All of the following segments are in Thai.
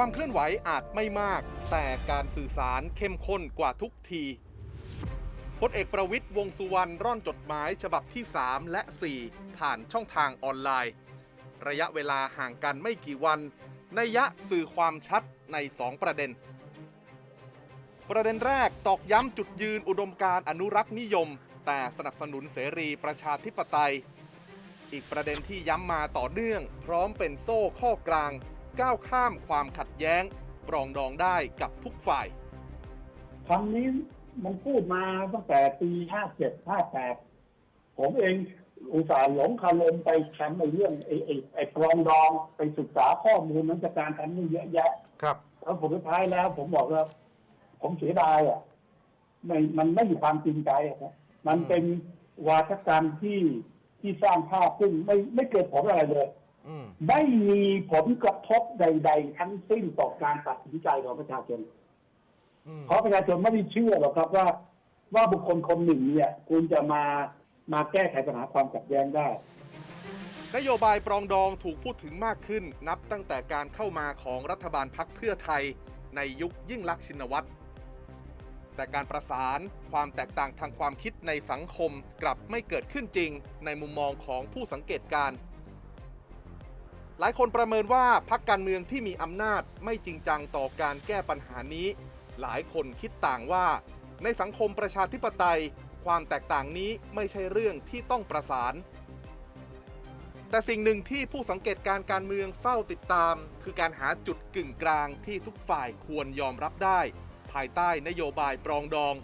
ความเคลื่อนไหวอาจไม่มาก แต่การสื่อสารเข้มข้นกว่าทุกทีพลเอกประวิตยวงสุวรรณร่อนจดหมายฉบับที่ 3 และ 4 ผ่านช่องทางออนไลน์ ระยะเวลาห่างกันไม่กี่วันนัยยะสื่อความชัดใน 2 ประเด็น ประเด็นแรกตอกย้ำจุดยืนอุดมการอนุรักษ์นิยม แต่สนับสนุนเสรีประชาธิปไตย อีกประเด็นที่ย้ำมาต่อเนื่อง พร้อมเป็นโซ่ข้อกลาง ก้าวข้ามความขัดแย้ง ปรองดองได้กับทุกฝ่ายคำนี้มันพูดมาตั้งแต่ปีห้าเจ็ดห้าแปดผมเองอุตส่าห์หลงคาลมไปแชมป์ในเรื่องไอ้ไอ้ไอ้ปรองดองไปศึกษาข้อมูลนั้นจากการทำนี่เยอะแยะ ครับ แล้วผลสุดท้ายแล้ว ผมบอกว่าผมเสียดายอะไม่มันไม่มีความจริงใจอะครับมันเป็นวาทกรรมที่ที่สร้างภาพซึ่งไม่ไม่เกิดผลอะไรเลยอืม ไม่มีผลกระทบใด ๆ ทั้งสิ้นต่อการตัดสินใจของประชาชนอืมเพราะประชาชนไม่ได้เชื่อหรอกครับว่า ว่าบุคคลคนหนึ่งเนี่ย คุณจะมามาแก้ไขปัญหาความขัดแย้งได้ นโยบายปรองดองถูกพูดถึงมากขึ้น นับตั้งแต่การเข้ามาของรัฐบาลพักเพื่อไทย ในยุคยิ่งลักษณ์ชินวัตรแต่การประสานความแตกต่างทางความคิดในสังคมกลับไม่เกิดขึ้นจริง ในมุมมองของผู้สังเกตการณ์ หลายคนประเมินว่าพักการเมืองที่มีอำนาจไม่จริงจังต่อการแก้ปัญหานี้ หลายคนคิดต่างว่า ในสังคมประชาธิปไตย ความแตกต่างนี้ไม่ใช่เรื่องที่ต้องประสาน แต่สิ่งหนึ่งที่ผู้สังเกตการการเมืองเฝ้าติดตาม คือการหาจุดกึ่งกลางที่ทุกฝ่ายควรยอมรับได้ ภายใต้นโยบายปรองดอง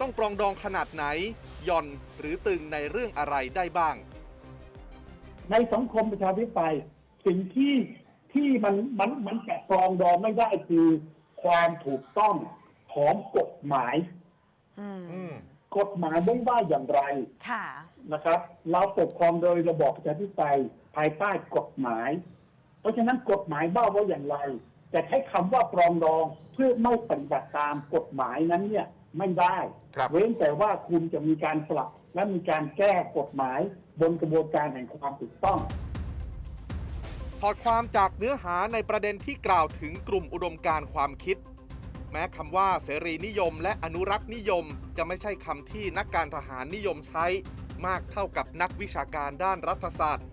ต้องปรองดองขนาดไหนหย่อนหรือตึงในเรื่องอะไรได้บ้าง ในสังคมประชาธิปไตยสิ่งที่ที่มันมันมันแกะปรองดองไม่ได้คือความถูกต้องของกฎหมาย อืมอืมกฎหมายไม่ว่าอย่างไรค่ะ นะครับ เราปกครองโดยระบอบประชาธิปไตยภายใต้กฎหมาย เพราะฉะนั้นกฎหมายบ้าว่าอย่างไร แต่ใช้คำว่าปรองดองเพื่อไม่ปฏิบัติตามกฎหมายนั้นเนี่ยไม่ได้ ครับ เว้นแต่ว่าคุณจะมีการปรับ และมีการแก้กฎหมายบนกระบวนการแห่งความถูกต้องถอดความจากเนื้อหาในประเด็นที่กล่าวถึงกลุ่มอุดมการความคิด แม้คำว่าเสรีนิยม และอนุรักษ์นิยม จะไม่ใช่คำที่นักการทหารนิยมใช้ มากเท่ากับนักวิชาการด้านรัฐศาสตร์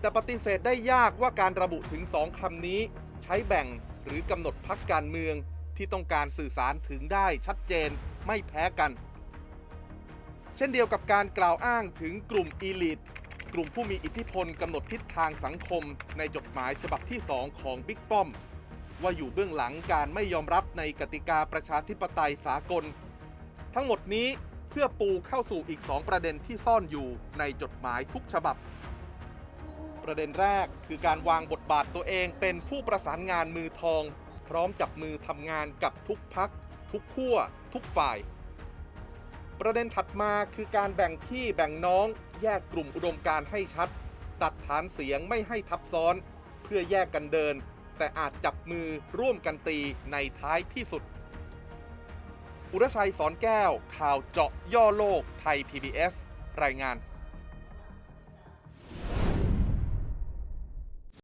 แต่ปฏิเสธได้ยากว่าการระบุถึงสองคำนี้ ใช้แบ่งหรือกำหนดพักการเมืองที่ต้องการสื่อสารถึงได้ชัดเจนไม่แพ้กัน เช่นเดียวกับการกล่าวอ้างถึงกลุ่มอีลิทกลุ่มผู้มีอิทธิพลกำหนดทิศทางสังคมในจดหมายฉบับที่ 2 ของบิ๊กป้อม ว่าอยู่เบื้องหลังการไม่ยอมรับในกติกาประชาธิปไตยสากล ทั้งหมดนี้เพื่อปูเข้าสู่อีก 2 ประเด็นที่ซ่อนอยู่ในจดหมายทุกฉบับ ประเด็นแรกคือการวางบทบาทตัวเองเป็นผู้ประสานงานมือทอง พร้อมจับมือทำงานกับทุกพัก ทุกขั้วทุกฝ่าย ประเด็นถัดมาคือการแบ่งพี่แบ่งน้องแยกกลุ่มอุดมการให้ชัด ตัดฐานเสียงไม่ให้ทับซ้อน เพื่อแยกกันเดิน แต่อาจจับมือร่วมกันตีในท้ายที่สุด อุรชัยสอนแก้ว ข่าวเจาะย่อโลกไทย PBS รายงาน